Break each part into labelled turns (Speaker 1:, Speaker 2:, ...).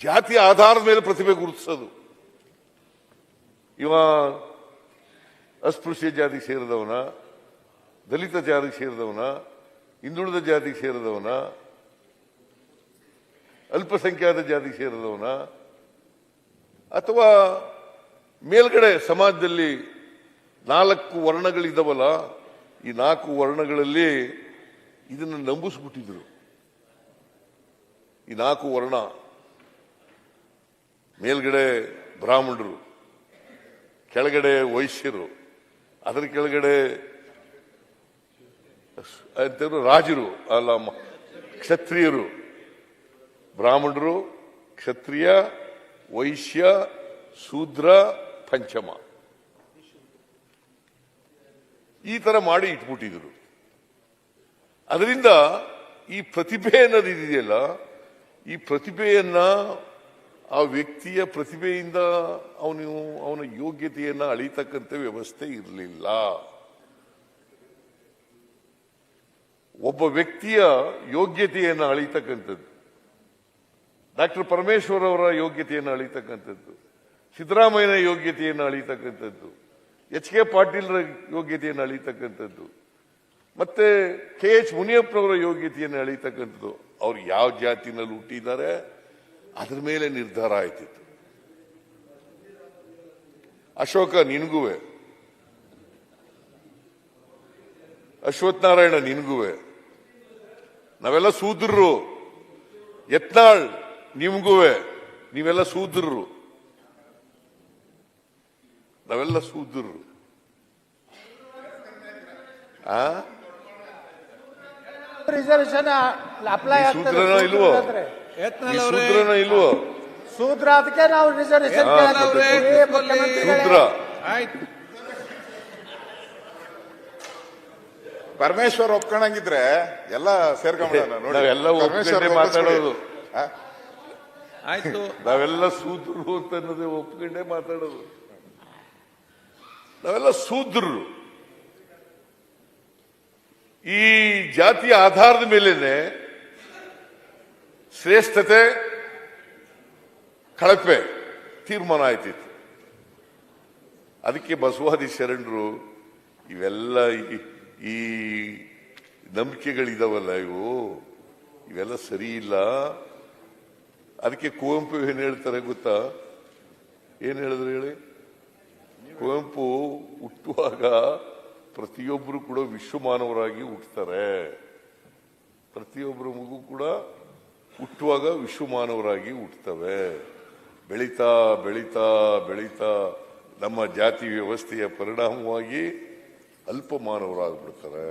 Speaker 1: ಜಾತಿ ಆಧಾರದ ಮೇಲೆ ಪ್ರತಿಭೆ ಗುರುತಿಸೋದು. ಇವ ಅಸ್ಪೃಶ್ಯ ಜಾತಿಗೆ ಸೇರಿದವನ, ದಲಿತ ಜಾತಿಗೆ ಸೇರಿದವನ, ಹಿಂದುಳಿದ ಜಾತಿಗೆ ಸೇರಿದವನ, ಅಲ್ಪಸಂಖ್ಯಾತ ಜಾತಿಗೆ ಸೇರಿದವನ, ಅಥವಾ ಮೇಲ್ಗಡೆ ಸಮಾಜದಲ್ಲಿ ನಾಲ್ಕು ವರ್ಣಗಳಿದ್ದವಲ್ಲ ಈ ನಾಲ್ಕು ವರ್ಣಗಳಲ್ಲಿ ಇದನ್ನು ನಂಬಿಸ್ಬಿಟ್ಟಿದ್ರು. ಈ ನಾಲ್ಕು ವರ್ಣ ಮೇಲ್ಗಡೆ ಬ್ರಾಹ್ಮಣರು, ಕೆಳಗಡೆ ವೈಶ್ಯರು, ಅದರ ಕೆಳಗಡೆ ಅಂತಂದ್ರೆ ರಾಜರು, ಅಲ್ಲ ಕ್ಷತ್ರಿಯರು. ಬ್ರಾಹ್ಮಣರು, ಕ್ಷತ್ರಿಯ, ವೈಶ್ಯ, ಶೂದ್ರ, ಪಂಚಮ. ಈ ತರ ಮಾಡಿ ಇಟ್ಬಿಟ್ಟಿದ್ರು. ಅದರಿಂದ ಈ ಪ್ರತಿಭೆ ಅನ್ನೋದಿದೆಯಲ್ಲ ಈ ಪ್ರತಿಭೆಯನ್ನ ಆ ವ್ಯಕ್ತಿಯ ಪ್ರತಿಭೆಯಿಂದ ಅವನು, ಅವನ ಯೋಗ್ಯತೆಯನ್ನ ಅಳಿತಕ್ಕಂಥ ವ್ಯವಸ್ಥೆ ಇರಲಿಲ್ಲ. ಒಬ್ಬ ವ್ಯಕ್ತಿಯ ಯೋಗ್ಯತೆಯನ್ನ ಅಳಿತಕ್ಕಂಥದ್ದು. ಡಾಕ್ಟರ್ ಪರಮೇಶ್ವರ್ ಅವರ ಯೋಗ್ಯತೆಯನ್ನು ಅಳಿತಕ್ಕಂಥದ್ದು. ಸಿದ್ದರಾಮಯ್ಯನ ಯೋಗ್ಯತೆಯನ್ನು ಅಳಿತಕ್ಕಂಥದ್ದು. ಎಚ್ ಕೆ ಪಾಟೀಲ್ರ ಯೋಗ್ಯತೆಯನ್ನು ಅಳಿತಕ್ಕಂಥದ್ದು. ಮತ್ತೆ ಕೆ ಎಚ್ ಮುನಿಯಪ್ಪನವರ ಯೋಗ್ಯತೆಯನ್ನು ಅಳಿತಕ್ಕಂಥದ್ದು. ಅವ್ರು ಯಾವ ಜಾತಿನಲ್ಲಿ ಹುಟ್ಟಿದ್ದಾರೆ. ಅದ್ರ ಮೇಲೆ ನಿರ್ಧಾರ ಆಯ್ತಿತ್ತು. ಅಶೋಕ, ನಿನ್ಗುವೆ. ಅಶ್ವತ್ಥನಾರಾಯಣ ನಾರಾಯಣ ನಿನ್ಗುವೆ. ನಾವೆಲ್ಲ ಸೂದ್ರರು. ಯತ್ನಾಳ್, ನಿಮ್ಗುವೆ. ನೀವೆಲ್ಲ ಸೂದ್ರರು. ನಾವೆಲ್ಲ ಸೂದ್ರರು. ಆ?
Speaker 2: ರಿಸರ್ವೇಶನ್ ಅಪ್ಲೈ ಆಗ್ತದೆ.
Speaker 1: ಸೂತ್ರನ ಇಲ್ವೋ? ಈ
Speaker 3: ಯತ್ನಾಳ್ ಅವರೇ
Speaker 1: ಸೂತ್ರನ ಇಲ್ವೋ?
Speaker 2: ಸೂತ್ರ ಅದಕ್ಕೆ ನಾವು ರಿಸರ್ವೇಶನ್
Speaker 1: ಹಾ,
Speaker 3: ಮತ್ತೆ
Speaker 1: ಸೂತ್ರ
Speaker 3: ಆಯ್ತು.
Speaker 4: ಪರಮೇಶ್ವರ್ ಒಪ್ಕೊಂಡಂಗಿದ್ರೆ ಎಲ್ಲ ಸೇರ್ಕೊಂಡ್ಬಿಡೋಣ ನೋಡಿ.
Speaker 1: ನಾವೆಲ್ಲ
Speaker 4: ಪರಮೇಶ್ವರ್
Speaker 1: ಒಪ್ಕೊಂಡೇ ಮಾತಾಡೋದು.
Speaker 4: ಆ?
Speaker 3: ಆಯ್ತು.
Speaker 1: ನಾವೆಲ್ಲ ಸೂತ್ರರು ಅಂತ ಅನ್ನೋದೇ ಒಪ್ಕೊಂಡೇ ಮಾತಾಡೋದು. ನಾವೆಲ್ಲ ಸೂದ್ರರು ಈ ಜಾತಿಯ ಆಧಾರದ ಮೇಲೇನೆ ಶ್ರೇಷ್ಠತೆ ಕಳಪೆ ತೀರ್ಮಾನ ಆಯ್ತಿತ್ತು. ಅದಕ್ಕೆ ಬಸವಾದಿ ಶರಣರು ಇವೆಲ್ಲ ಈ- ನಂಬಿಕೆಗಳಿದಾವಲ್ಲ ಇವು? ಇವೆಲ್ಲ ಸರಿ ಇಲ್ಲ. ಅದಕ್ಕೆ ಕುವೆಂಪು ಏನ್ ಹೇಳ್ತಾರೆ ಗೊತ್ತಾ? ಏನ್ ಹೇಳಿದ್ರು ಹೇಳಿ? ಕುವೆಂಪು ಹುಟ್ಟುವಾಗ ಪ್ರತಿಯೊಬ್ಬರು ಕೂಡ ವಿಶ್ವಮಾನವರಾಗಿ ಹುಟ್ಟುತ್ತಾರೆ ಪ್ರತಿಯೊಬ್ಬರ ಮಗು ಕೂಡ ಹುಟ್ಟುವಾಗ ವಿಶ್ವಮಾನವರಾಗಿ ಹುಟ್ಟುತ್ತವೆ ಬೆಳೀತಾ ಬೆಳೀತಾ ಬೆಳೀತಾ ನಮ್ಮ ಜಾತಿ ವ್ಯವಸ್ಥೆಯ ಪರಿಣಾಮವಾಗಿ ಅಲ್ಪ
Speaker 4: ಮಾನವರಾಗ್ಬಿಡ್ತಾರೆ.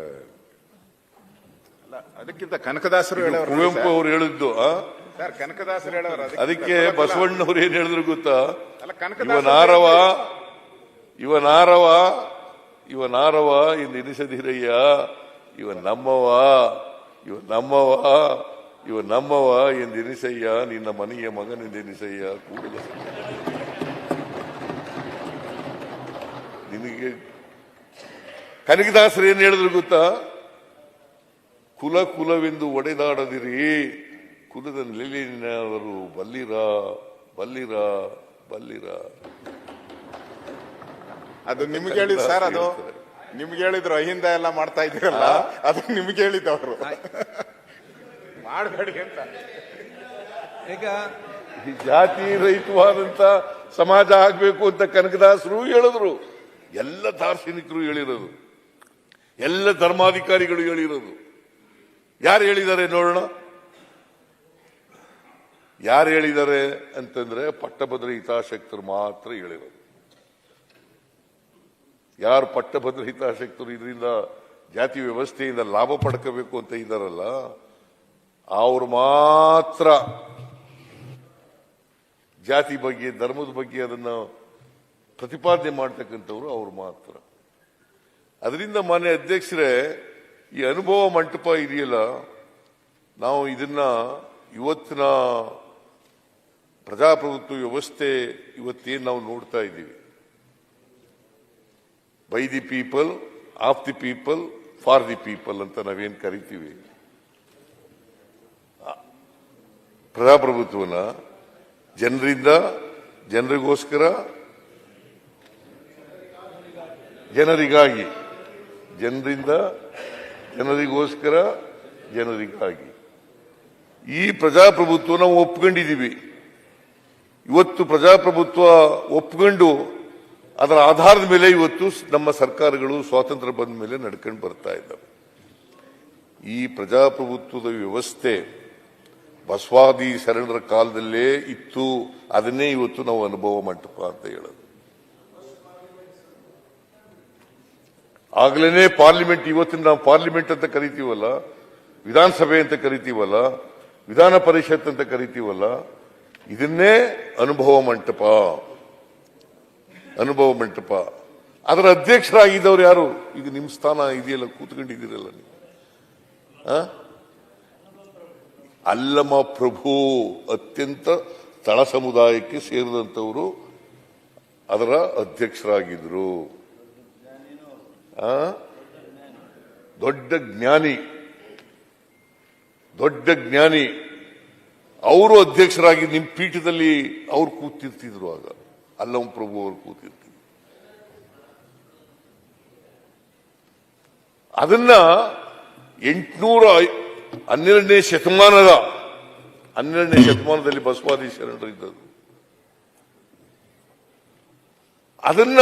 Speaker 4: ಅದಕ್ಕಿಂತ ಕನಕದಾಸರು
Speaker 1: ಕುವೆಂಪು ಅವರು ಹೇಳಿದ್ದು
Speaker 4: ಕನಕದಾಸರು ಹೇಳೋರು
Speaker 1: ಅದಕ್ಕೆ ಬಸವಣ್ಣವ್ರು ಏನ್ ಹೇಳಿದ್ರು ಗೊತ್ತಾ?
Speaker 4: ಅಲ್ಲ
Speaker 1: ಇವನಾರವ
Speaker 4: ಕನಕದಾಸರು
Speaker 1: ನಾರವ ಇವ ನಾರವ ಎಂದು ಎನಿಸದಿರಯ್ಯ ಇವ ನಮ್ಮವ ಇವ ನಮ್ಮವ ಇವ ನಮ್ಮವ ಎಂದು ಎನಿಸಯ್ಯ ನಿನ್ನ ಮನೆಯ ಮಗನೆಂದೆನಿಸಯ್ಯ ಕೂಡ ನಿನಗೆ ಕನಕದಾಸರು ಏನ್ ಹೇಳಿದ್ರು ಗೊತ್ತಾ? ಕುಲ ಕುಲವೆಂದು ಒಡೆದಾಡದಿರಿ. ಕುಲದ ನೆಲೆಯವರು ಬಲ್ಲಿರ ಬಲ್ಲಿರ ಬಲ್ಲಿರ.
Speaker 4: ಅದು ನಿಮ್ಗೆ ಹೇಳಿದ್ ಸರ್ ಅದು. ನಿಮ್ಗೆ ಹೇಳಿದ್ರು ಅಹಿಂದ ಎಲ್ಲ ಮಾಡ್ತಾ ಇದ್ದೀರಲ್ಲ ಅದು ನಿಮ್ಗೆ ಹೇಳಿದವರು ಮಾಡಬೇಡಿ ಅಂತ.
Speaker 3: ಈಗ
Speaker 1: ಈ ಜಾತಿ ರಹಿತವಾದಂತ ಸಮಾಜ ಆಗ್ಬೇಕು ಅಂತ ಕನಕದಾಸರು ಹೇಳಿದ್ರು. ಎಲ್ಲ ದಾರ್ಶನಿಕರು ಹೇಳಿರೋದು. ಎಲ್ಲ ಧರ್ಮಾಧಿಕಾರಿಗಳು ಹೇಳಿರೋದು. ಯಾರು ಹೇಳಿದ್ದಾರೆ ನೋಡೋಣ? ಯಾರು ಹೇಳಿದ್ದಾರೆ ಅಂತಂದ್ರೆ ಪಟ್ಟಭದ್ರ ಹಿತಾಸಕ್ತರು ಮಾತ್ರ ಹೇಳಿರೋದು. ಯಾರು ಪಟ್ಟಭದ್ರ ಹಿತಾಸಕ್ತರು ಇದರಿಂದ ಜಾತಿ ವ್ಯವಸ್ಥೆಯಿಂದ ಲಾಭ ಪಡ್ಕೋಬೇಕು ಅಂತ ಇದ್ದಾರಲ್ಲ, ಅವ್ರು ಮಾತ್ರ ಜಾತಿ ಬಗ್ಗೆ, ಧರ್ಮದ ಬಗ್ಗೆ ಅದನ್ನು ಪ್ರತಿಪಾದನೆ ಮಾಡ್ತಕ್ಕಂಥವ್ರು ಅವ್ರು ಮಾತ್ರ. ಅದರಿಂದ ಮಾನ್ಯ ಅಧ್ಯಕ್ಷರೇ, ಈ ಅನುಭವ ಮಂಟಪ ಇದೆಯಲ್ಲ, ನಾವು ಇದನ್ನ ಇವತ್ತಿನ ಪ್ರಜಾಪ್ರಭುತ್ವ ವ್ಯವಸ್ಥೆ ಇವತ್ತೇನು ನಾವು ನೋಡ್ತಾ ಇದ್ದೀವಿ. By the people of the people for the people ಅಂತ ನಾವೇನು ಕರಿತೀವಿ? ಪ್ರಜಾಪ್ರಭುತ್ವನ ಜನರಿಂದ, ಜನರಿಗೋಸ್ಕರ, ಜನರಿಗಾಗಿ, ಜನರಿಂದ, ಜನರಿಗೋಸ್ಕರ, ಜನರಿಗಾಗಿ. ಈ ಪ್ರಜಾಪ್ರಭುತ್ವ ನಾವು ಒಪ್ಕೊಂಡಿದ್ದೀವಿ ಇವತ್ತು ಪ್ರಜಾಪ್ರಭುತ್ವ ಒಪ್ಕೊಂಡು ಅದರ ಆಧಾರದ ಮೇಲೆ ಇವತ್ತು ನಮ್ಮ ಸರ್ಕಾರಗಳು ಸ್ವಾತಂತ್ರ್ಯ ಬಂದ ಮೇಲೆ ನಡ್ಕೊಂಡು ಬರ್ತಾ ಇದ್ದಾವೆ. ಈ ಪ್ರಜಾಪ್ರಭುತ್ವದ ವ್ಯವಸ್ಥೆ ಬಸವಾದಿ ಶರಣರ ಕಾಲದಲ್ಲೇ ಇತ್ತು. ಅದನ್ನೇ ಇವತ್ತು ನಾವು ಅನುಭವ ಮಂಟಪ ಅಂತ ಹೇಳೋದು. ಆಗ್ಲೇ ಪಾರ್ಲಿಮೆಂಟ್, ಇವತ್ತಿನ ನಾವು ಪಾರ್ಲಿಮೆಂಟ್ ಅಂತ ಕರಿತೀವಲ್ಲ, ವಿಧಾನಸಭೆ ಅಂತ ಕರಿತೀವಲ್ಲ, ವಿಧಾನ ಪರಿಷತ್ ಅಂತ ಕರಿತೀವಲ್ಲ, ಇದನ್ನೇ ಅನುಭವ ಮಂಟಪ. ಅನುಭವ ಮಂಟಪ. ಅದರ ಅಧ್ಯಕ್ಷರಾಗಿದ್ದವ್ರು ಯಾರು? ಈಗ ನಿಮ್ಮ ಸ್ಥಾನ ಇದೆಯಲ್ಲ, ಕೂತ್ಕೊಂಡಿದ್ದೀರಲ್ಲ ನೀವು? ಅಲ್ಲಮ ಪ್ರಭು ಅತ್ಯಂತ ತಳ ಸಮುದಾಯಕ್ಕೆ ಸೇರಿದಂಥವರು ಅದರ ಅಧ್ಯಕ್ಷರಾಗಿದ್ದರು? ದೊಡ್ಡ ಜ್ಞಾನಿ. ದೊಡ್ಡ ಜ್ಞಾನಿ. ಅವರು ಅಧ್ಯಕ್ಷರಾಗಿ ನಿಮ್ಮ ಪೀಠದಲ್ಲಿ ಅವ್ರು ಕೂತಿರ್ತಿದ್ರು ಆಗ. ಅಲ್ಲಂ ಪ್ರಭು ಅವರು ಕೂತಿರ್ತಿದ್ರು ಅದನ್ನ ಎಂಟುನೂರ ಹನ್ನೆರಡನೇ ಶತಮಾನದ, ಹನ್ನೆರಡನೇ ಶತಮಾನದಲ್ಲಿ ಬಸವಾದಿ ಇದ್ದದ್ದು. ಅದನ್ನ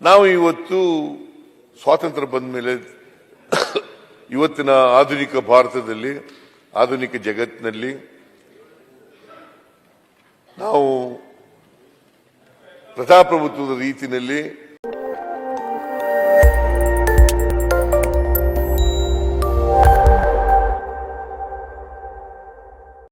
Speaker 1: ನಾವು ಇವತ್ತು ಸ್ವಾತಂತ್ರ್ಯ ಬಂದ ಮೇಲೆ, ಇವತ್ತಿನ ಆಧುನಿಕ ಭಾರತದಲ್ಲಿ, ಆಧುನಿಕ ಜಗತ್ತಿನಲ್ಲಿ ನಾವು ಪ್ರಜಾಪ್ರಭುತ್ವದ ರೀತಿಯಲ್ಲಿ